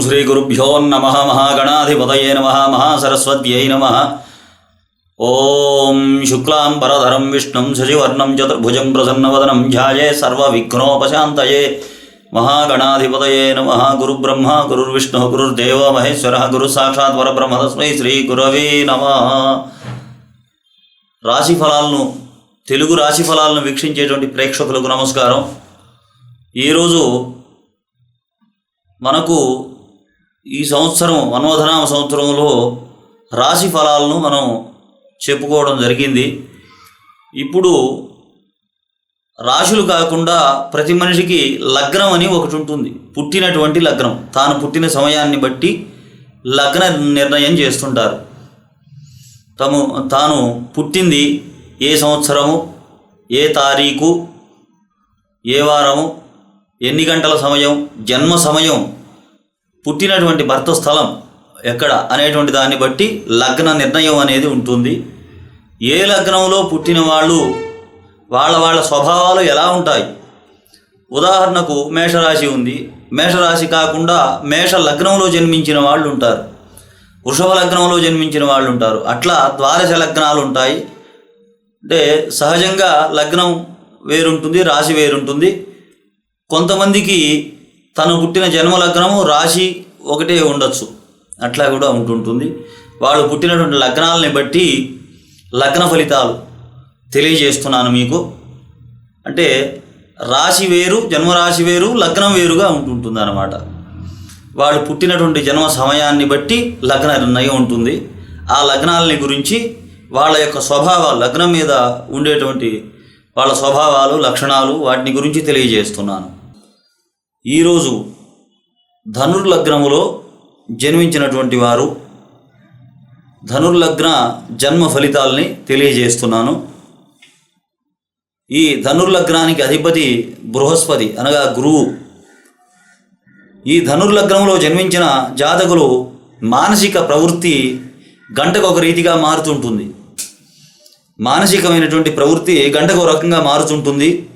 శ్రీగురుభ్యో నమ మహాగణాధిపతయే నమ మహాసరస్వత్యై నమ. ఓం శుక్లాం పరధరం విష్ణుం శశివర్ణం చతుర్భుజం ప్రసన్నవదనం ధ్యాయే సర్వవిఘ్నోపశాంతయే. మహాగణాధిపతయే నమ గురుబ్రహ్మ గురుర్విష్ణు గురుర్దేవ మహేశ్వర గురు సాక్షాత్ పరబ్రహ్మ తస్మై శ్రీ గురవే నమ. రాశి ఫలాలను తెలుగు రాశి ఫలాలను వీక్షించేటువంటి ప్రేక్షకులకు నమస్కారం. ఈరోజు మనకు ఈ సంవత్సరం మన్వధనామ సంవత్సరంలో రాశి ఫలాలను మనం చెప్పుకోవడం జరిగింది. ఇప్పుడు రాశులు కాకుండా ప్రతి మనిషికి లగ్నం అని ఒకటి ఉంటుంది. పుట్టినటువంటి లగ్నం. తాను పుట్టిన సమయాన్ని బట్టి లగ్న నిర్ణయం చేస్తుంటారు. తము తాను పుట్టింది ఏ సంవత్సరము ఏ తారీఖు ఏ వారము ఎన్ని గంటల సమయం జన్మ సమయం పుట్టినటువంటి భర్త స్థలం ఎక్కడ అనేటువంటి దాన్ని బట్టి లగ్న నిర్ణయం అనేది ఉంటుంది. ఏ లగ్నంలో పుట్టిన వాళ్ళు వాళ్ళ వాళ్ళ స్వభావాలు ఎలా ఉంటాయి? ఉదాహరణకు మేషరాశి ఉంది. మేషరాశి కాకుండా మేష లగ్నంలో జన్మించిన వాళ్ళు ఉంటారు. వృషభ లగ్నంలో జన్మించిన వాళ్ళు ఉంటారు. అట్లా ద్వాదశ లగ్నాలు ఉంటాయి. అంటే సహజంగా లగ్నం వేరుంటుంది రాశి వేరుంటుంది. కొంతమందికి తను పుట్టిన జన్మ లగ్నము రాశి ఒకటే ఉండొచ్చు. అట్లా కూడా ఉంటుంటుంది వాళ్ళు పుట్టినటువంటి లగ్నాలని బట్టి లగ్న ఫలితాలు తెలియజేస్తున్నాను మీకు. అంటే రాశి వేరు జన్మరాశి వేరు లగ్నం వేరుగా ఉంటుంటుంది అన్నమాట వాళ్ళు పుట్టినటువంటి జన్మ సమయాన్ని బట్టి లగ్న నిర్ణయం ఉంటుంది. ఆ లగ్నాలని గురించి వాళ్ళ యొక్క స్వభావాలు లగ్నం మీద ఉండేటువంటి వాళ్ళ స్వభావాలు లక్షణాలు వాటిని గురించి తెలియజేస్తున్నాను. ఈరోజు ధనుర్లగ్నములో జన్మించినటువంటి వారు ధనుర్లగ్న జన్మ ఫలితాలని తెలియజేస్తున్నాను. ఈ ధనుర్లగ్నానికి అధిపతి బృహస్పతి అనగా గురువు. ఈ ధనుర్లగ్నంలో జన్మించిన జాతకులు మానసిక ప్రవృత్తి గంటకు ఒక రీతిగా మారుతుంటుంది. మానసికమైనటువంటి ప్రవృత్తి గంటకు ఒక రకంగా మారుతుంటుంది.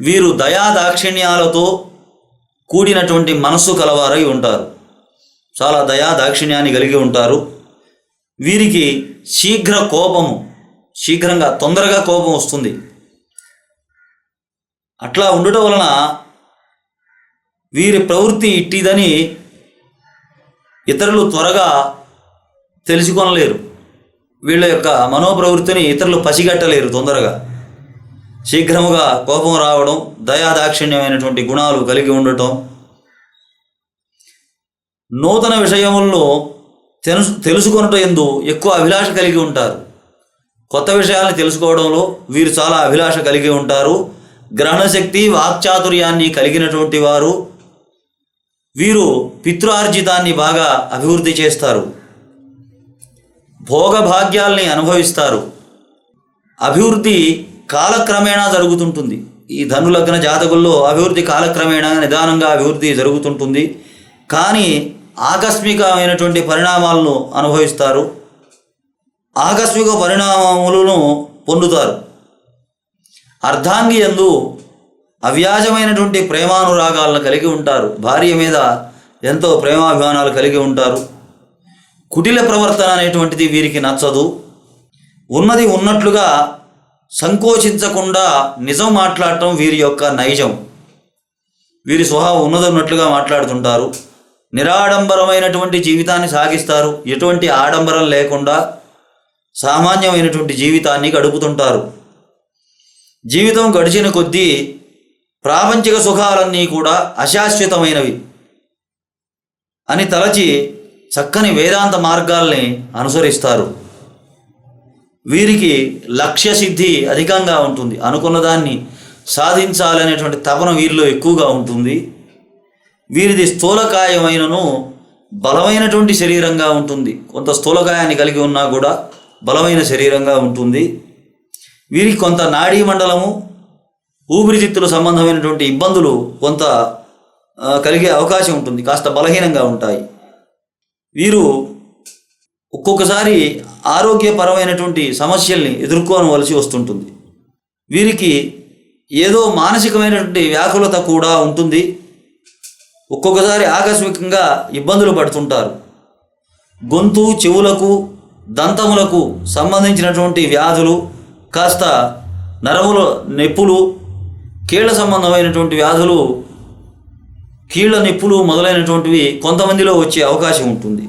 వీరు దయా దాక్షిణ్యాలతో కూడినటువంటి మనస్సు కలవారై ఉంటారు. చాలా దయా దాక్షిణ్యాన్ని కలిగి ఉంటారు. వీరికి శీఘ్ర కోపము శీఘ్రంగా తొందరగా కోపం వస్తుంది. అట్లా ఉండటం వలన వీరి ప్రవృత్తి ఇట్టిదని ఇతరులు త్వరగా తెలుసుకొనలేరు. వీళ్ళ యొక్క మనోప్రవృత్తిని ఇతరులు పసిగట్టలేరు తొందరగా. శీఘ్రముగా కోపం రావడం దయాదాక్షిణ్యమైనటువంటి గుణాలు కలిగి ఉండటం. నూతన విషయముల్లో తెలుసు తెలుసుకొనుట ఎందు ఎక్కువ అభిలాష కలిగి ఉంటారు. కొత్త విషయాలను తెలుసుకోవడంలో వీరు చాలా అభిలాష కలిగి ఉంటారు. గ్రహణశక్తి వాక్చాతుర్యాన్ని కలిగినటువంటి వారు వీరు పితృార్జితాన్ని బాగా అభివృద్ధి చేస్తారు. భోగభాగ్యాల్ని అనుభవిస్తారు. అభివృద్ధి కాలక్రమేణా జరుగుతుంటుంది. ఈ ధనులగ్న జాతకుల్లో అభివృద్ధి కాలక్రమేణా నిదానంగా అభివృద్ధి జరుగుతుంటుంది. కానీ ఆకస్మికమైనటువంటి పరిణామాలను అనుభవిస్తారు. ఆకస్మిక పరిణామములను పొందుతారు. అర్ధాంగి ఎందు అవ్యాజమైనటువంటి ప్రేమానురాగాలను కలిగి ఉంటారు. భార్య మీద ఎంతో ప్రేమాభిమానాలు కలిగి ఉంటారు. కుటిల ప్రవర్తన అనేటువంటిది వీరికి నచ్చదు. ఉన్నది ఉన్నట్లుగా సంకోచించకుండా నిజం మాట్లాడటం వీరి యొక్క నైజం. వీరి స్వభావం ఉన్నదన్నట్లుగా మాట్లాడుతుంటారు. నిరాడంబరమైనటువంటి జీవితాన్ని సాగిస్తారు. ఎటువంటి ఆడంబరం లేకుండా సామాన్యమైనటువంటి జీవితాన్ని గడుపుతుంటారు. జీవితం గడిచిన కొద్దీ ప్రాపంచిక సుఖాలన్నీ కూడా అశాశ్వతమైనవి అని తలచి చక్కని వేదాంత మార్గాల్ని అనుసరిస్తారు. వీరికి లక్ష్య సిద్ధి అధికంగా ఉంటుంది. అనుకున్న దాన్ని సాధించాలనేటువంటి తపన వీరిలో ఎక్కువగా ఉంటుంది. వీరిది స్థూలకాయమైనను బలమైనటువంటి శరీరంగా ఉంటుంది. కొంత స్థూలకాయాన్ని కలిగి ఉన్నా కూడా బలమైన శరీరంగా ఉంటుంది. వీరికి కొంత నాడీ మండలము ఊపిరితిత్తుల సంబంధమైనటువంటి ఇబ్బందులు కొంత కలిగే అవకాశం ఉంటుంది. కాస్త బలహీనంగా ఉంటాయి. వీరు ఒక్కొక్కసారి ఆరోగ్యపరమైనటువంటి సమస్యల్ని ఎదుర్కోవలసి వస్తుంటుంది. వీరికి ఏదో మానసికమైనటువంటి వ్యాకులత కూడా ఉంటుంది. ఒక్కొక్కసారి ఆకస్మికంగా ఇబ్బందులు పడుతుంటారు. గొంతు చెవులకు దంతములకు సంబంధించినటువంటి వ్యాధులు కాస్త నరముల నొప్పులు కీళ్ళ సంబంధమైనటువంటి వ్యాధులు కీళ్ళ నొప్పులు మొదలైనటువంటివి కొంతమందిలో వచ్చే అవకాశం ఉంటుంది.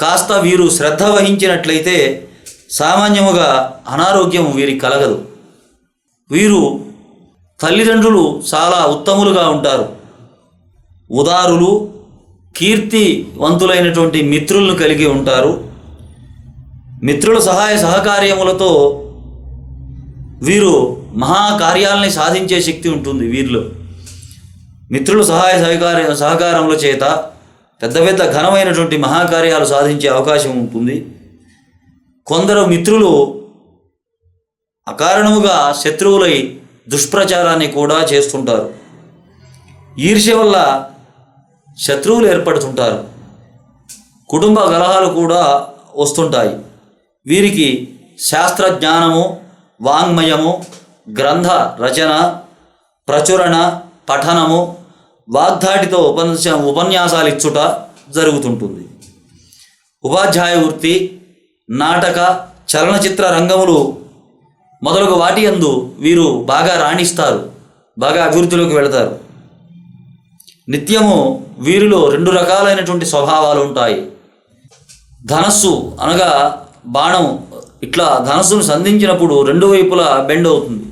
కాస్త వీరు శ్రద్ధ వహించినట్లయితే సామాన్యముగా అనారోగ్యం వీరికి కలగదు. వీరు తల్లిదండ్రులు చాలా ఉత్తములుగా ఉంటారు. ఉదారులు కీర్తివంతులైనటువంటి మిత్రులను కలిగి ఉంటారు. మిత్రుల సహాయ సహకార్యములతో వీరు మహాకార్యాలని సాధించే శక్తి ఉంటుంది వీరిలో. మిత్రుల సహాయ సహకార సహకారముల చేత పెద్ద పెద్ద ఘనమైనటువంటి మహాకార్యాలు సాధించే అవకాశం ఉంటుంది. కొందరు మిత్రులు అకారణముగా శత్రువులై దుష్ప్రచారాన్ని కూడా చేస్తుంటారు. ఈర్ష్య వల్ల శత్రువులు ఏర్పడుతుంటారు. కుటుంబ కలహాలు కూడా వస్తుంటాయి. వీరికి శాస్త్ర జ్ఞానము వాంగ్మయము గ్రంథ రచన ప్రచురణ పఠనము వాగ్ధాటితో ఉపన్యాస ఉపన్యాసాలు ఇచ్చుట జరుగుతుంటుంది. ఉపాధ్యాయ వృత్తి నాటక చలనచిత్ర రంగములు మొదలగు వాటి యందు వీరు బాగా రాణిస్తారు బాగా అభివృద్ధిలోకి వెళతారు. నిత్యము వీరిలో రెండు రకాలైనటువంటి స్వభావాలు ఉంటాయి ధనస్సు అనగా బాణం ఇట్లా ధనస్సును సంధించినప్పుడు రెండు వైపులా బెండ్ అవుతుంది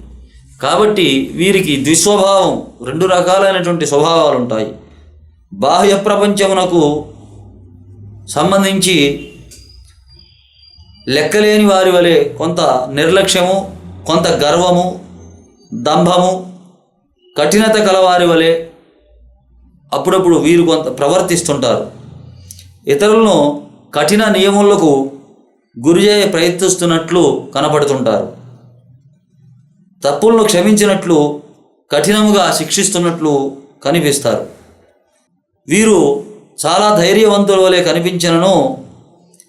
కాబట్టి వీరికి ద్విస్వభావం రెండు రకాలైనటువంటి స్వభావాలు ఉంటాయి బాహ్య ప్రపంచమునకు సంబంధించి లెక్కలేని వారి వలె కొంత నిర్లక్ష్యము కొంత గర్వము దంభము కఠినత కలవారి వలె అప్పుడప్పుడు వీరు కొంత ప్రవర్తిస్తుంటారు. ఇతరులను కఠిన నియములకు గురిచేయ ప్రయత్నిస్తున్నట్లు కనపడుతుంటారు. తప్పులను క్షమించినట్లు కఠినముగా శిక్షిస్తున్నట్లు కనిపిస్తారు. వీరు చాలా ధైర్యవంతుల వలె కనిపించినను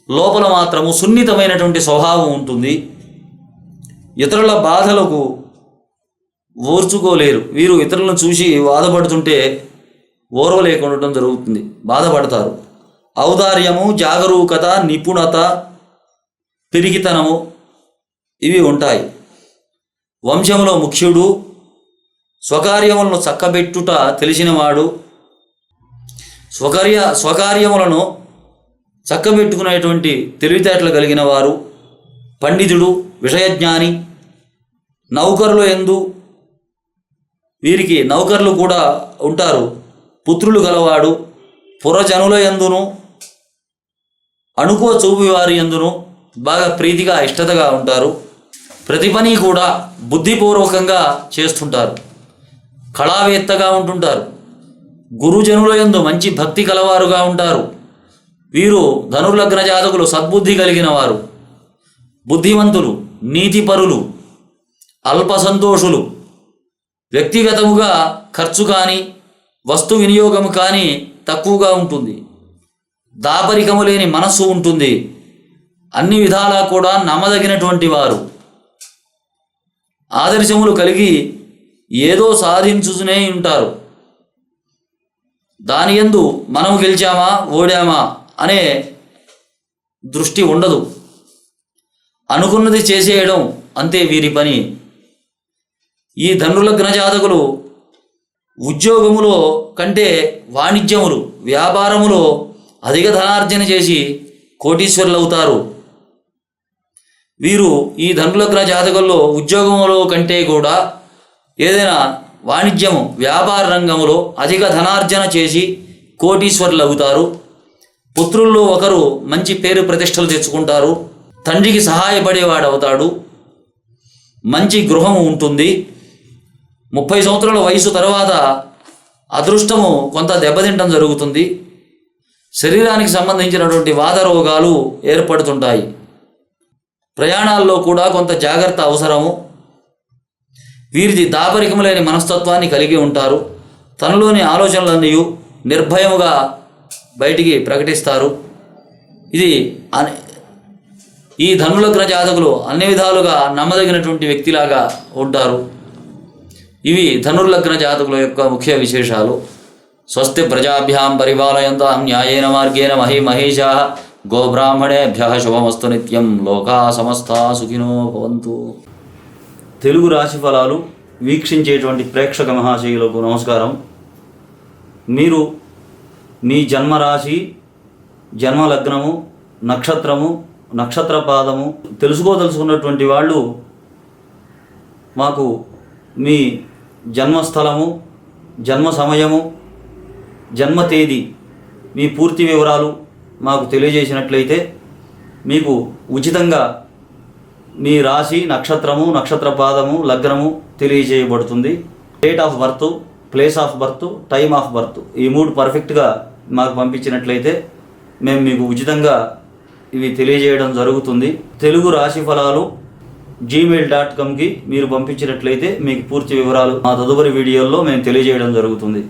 లోపల మాత్రము సున్నితమైనటువంటి స్వభావం ఉంటుంది. ఇతరుల బాధలకు ఓర్చుకోలేరు. వీరు ఇతరులను చూసి బాధపడుతుంటే ఓర్వలేకుండటం జరుగుతుంది. బాధపడతారు. ఔదార్యము జాగరూకత నిపుణత పిరికితనము ఇవి ఉంటాయి. వంశములో ముఖ్యుడు స్వకార్యములను చక్కబెట్టుట తెలిసినవాడు స్వకార్య స్వకార్యములను చక్కబెట్టుకునేటువంటి తెలివితేటలు కలిగిన వారు పండితుడు విషయజ్ఞాని నౌకరులు ఎందు వీరికి నౌకర్లు కూడా ఉంటారు. పుత్రులు గలవాడు పురజనుల ఎందును అణుకువ చూపి వారి ఎందును బాగా ప్రీతిగా ఇష్టతగా ఉంటారు. ప్రతి పని కూడా బుద్ధిపూర్వకంగా చేస్తుంటారు. కళావేత్తగా ఉంటుంటారు. గురుజనుల యందు మంచి భక్తి కలవారుగా ఉంటారు. వీరు ధనుర్లగ్న జాతకులు సద్బుద్ధి కలిగిన వారు బుద్ధిమంతులు నీతిపరులు అల్ప సంతోషులు వ్యక్తిగతముగా ఖర్చు కానీ వస్తు వినియోగం కానీ తక్కువగా ఉంటుంది. దాపరికము లేని మనస్సు ఉంటుంది. అన్ని విధాలా కూడా నమ్మదగినటువంటి వారు. ఆదర్శములు కలిగి ఏదో సాధించుతూనే ఉంటారు. దాని యందు మనము గెలిచామా ఓడామా అనే దృష్టి ఉండదు. అనుకున్నది చేసేయడం అంతే వీరి పని. ఈ ధనులగ్న జాతకులు ఉద్యోగములో కంటే వాణిజ్యములు వ్యాపారములో అధిక ధనార్జన చేసి కోటీశ్వరులు అవుతారు వీరు ఈ ధనులగ్న జాతకుల్లో ఉద్యోగంలో కంటే కూడా ఏదైనా వాణిజ్యము వ్యాపార రంగంలో అధిక ధనార్జన చేసి కోటీశ్వరులు అవుతారు. పుత్రుల్లో ఒకరు మంచి పేరు ప్రతిష్టలు తెచ్చుకుంటారు. తండ్రికి సహాయపడేవాడు అవుతాడు. మంచి గృహము ఉంటుంది. ముప్పై సంవత్సరాల వయసు తర్వాత అదృష్టము కొంత దెబ్బతింటం జరుగుతుంది. శరీరానికి సంబంధించినటువంటి వాద రోగాలు ఏర్పడుతుంటాయి. ప్రయాణాల్లో కూడా కొంత జాగ్రత్త అవసరము. వీరిది దాపరికము లేని మనస్తత్వాన్ని కలిగి ఉంటారు. తనలోని ఆలోచనలన్నీ నిర్భయముగా బయటికి ప్రకటిస్తారు. ఇది అన్- ఈ ధనులగ్న జాతకులు అన్ని విధాలుగా నమ్మదగినటువంటి వ్యక్తిలాగా ఉంటారు. ఇవి ధనుర్లగ్న జాతకుల యొక్క ముఖ్య విశేషాలు. స్వస్తి ప్రజాభ్యాం పరిపాలయంతాం న్యాయేన మార్గేణ మహి మహేషా గోబ్రాహ్మణేభ్య శుభమస్తు నిత్యం. లోకా సమస్త సుఖినో భవంతు. తెలుగు రాశి ఫలాలు వీక్షించేటువంటి ప్రేక్షక మహాశయులకు నమస్కారం. మీరు మీ జన్మరాశి జన్మ లగ్నము నక్షత్రము నక్షత్ర పాదము తెలుసుకోదలుచుకున్నటువంటి వాళ్ళు మాకు మీ జన్మస్థలము జన్మ సమయము జన్మ తేదీ మీ పూర్తి వివరాలు మాకు తెలియజేసినట్లయితే మీకు ఉచితంగా మీ రాశి నక్షత్రము నక్షత్ర పాదము లగ్నము తెలియజేయబడుతుంది. Date of birth place of birth time of birth ఈ మూడు పర్ఫెక్ట్గా మాకు పంపించినట్లయితే మేము మీకు ఉచితంగా ఇవి తెలియజేయడం జరుగుతుంది. తెలుగు రాశి ఫలాలు జీమెయిల్ డాట్ కామ్కి మీరు పంపించినట్లయితే మీకు పూర్తి వివరాలు మా తదుపరి వీడియోల్లో మేము తెలియజేయడం జరుగుతుంది.